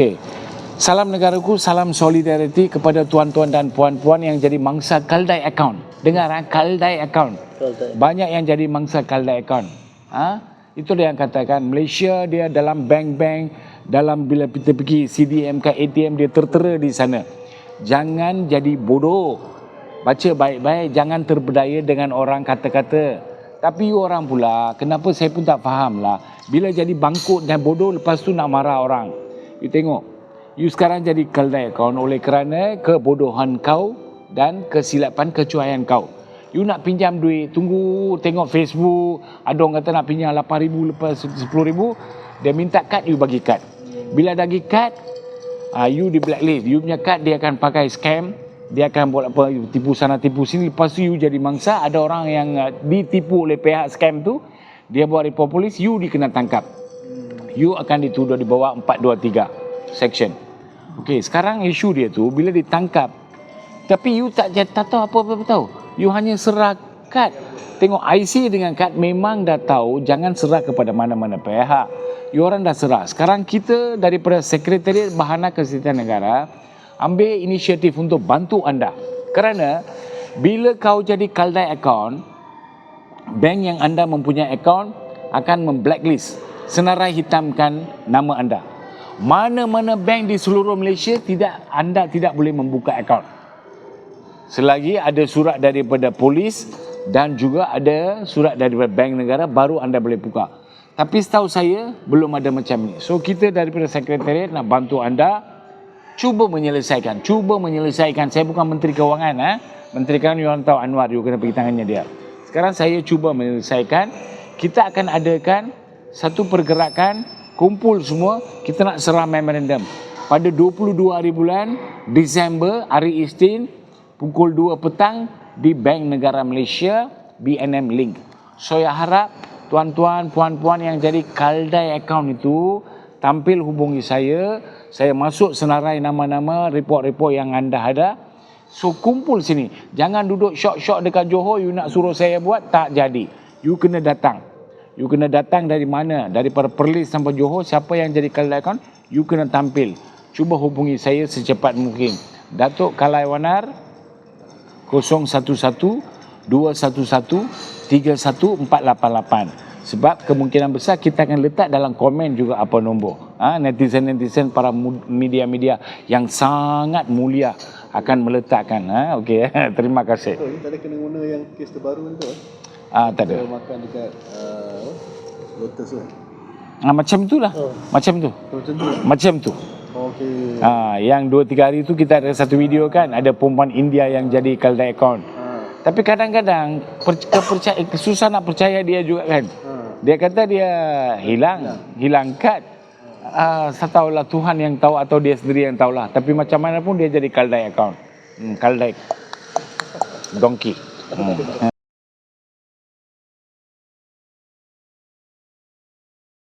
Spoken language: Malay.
Okay. Salam negaraku, salam solidariti kepada tuan-tuan dan puan-puan yang jadi mangsa Kaldai account. Dengar ha? Kaldai account. Banyak yang jadi mangsa Kaldai account. Ha? Itu dia yang katakan Malaysia dia dalam bank-bank dalam bila kita pergi CDM ke ATM dia tertera di sana. Jangan jadi bodoh. Baca baik-baik, jangan terberdaya dengan orang kata-kata. Tapi you orang pula, kenapa saya pun tak faham lah. Bila jadi bangkut dan bodoh, lepas tu nak marah orang. You tengok, you sekarang jadi keldai account oleh kerana kebodohan kau dan kesilapan kecuaian kau. You nak pinjam duit, tunggu tengok Facebook, ada orang kata nak pinjam 8,000 lepas 10,000, dia minta kad, you bagi kad. Bila dah bagi kad, uh, you di blacklist. You punya kad dia akan pakai scam, dia akan buat apa, tipu sana tipu sini, lepas tu you jadi mangsa, ada orang yang uh, ditipu oleh pihak scam tu, dia buat report polis, you dikena tangkap. You akan dituduh di bawah 423 section. Okey, sekarang isu dia tu bila ditangkap tapi you tak tak tahu apa-apa tahu. You hanya serah kad. Tengok IC dengan kad memang dah tahu jangan serah kepada mana-mana pihak. You orang dah serah. Sekarang kita daripada Sekretariat Bahana Kesihatan Negara ambil inisiatif untuk bantu anda. Kerana bila kau jadi kaldai account, bank yang anda mempunyai account akan memblacklist, senarai hitamkan nama anda. Mana-mana bank di seluruh Malaysia tidak anda tidak boleh membuka account. Selagi ada surat daripada polis dan juga ada surat daripada bank negara baru anda boleh buka. Tapi setahu saya belum ada macam ni. So kita daripada sekretariat nak bantu anda cuba menyelesaikan, cuba menyelesaikan. Saya bukan menteri kewangan eh. Menteri kewangan you tahu Anwar you kena pergi tangannya dia. Sekarang saya cuba menyelesaikan. Kita akan adakan satu pergerakan kumpul semua kita nak serah memorandum pada 22 hari bulan Disember hari Isnin pukul 2 petang di Bank Negara Malaysia BNM Link. So saya harap tuan-tuan puan-puan yang jadi kaldai account itu tampil hubungi saya, saya masuk senarai nama-nama report-report yang anda ada. So kumpul sini. Jangan duduk syok-syok dekat Johor you nak suruh saya buat tak jadi. You kena datang. You kena datang dari mana? Daripada Perlis sampai Johor, siapa yang jadi account, you kena tampil. Cuba hubungi saya secepat mungkin. Datuk Kalai Wanar 011-211-31488. Sebab kemungkinan besar kita akan letak dalam komen juga apa nombor. Ha, netizen-netizen para media-media yang sangat mulia akan meletakkan. Ha, okay. Terima kasih. Tak ada kena guna yang kes terbaru tu eh. Ah, tak ada. Makan dekat uh, Lotus tu. eh? Ah, macam itulah. Oh. Macam tu. Macam tu. eh? Macam tu. Okey. Ha, yang 2-3 hari tu kita ada satu video kan. Ada perempuan India yang jadi kaldai account. Ha. Tapi kadang-kadang per- kepercaya, susah nak percaya dia juga kan. Ha. Dia kata dia hilang, hilang kad. Uh, saya tahulah Tuhan yang tahu atau dia sendiri yang tahulah. Tapi macam mana pun dia jadi kaldai account. Hmm, kaldai. Donkey. Hmm.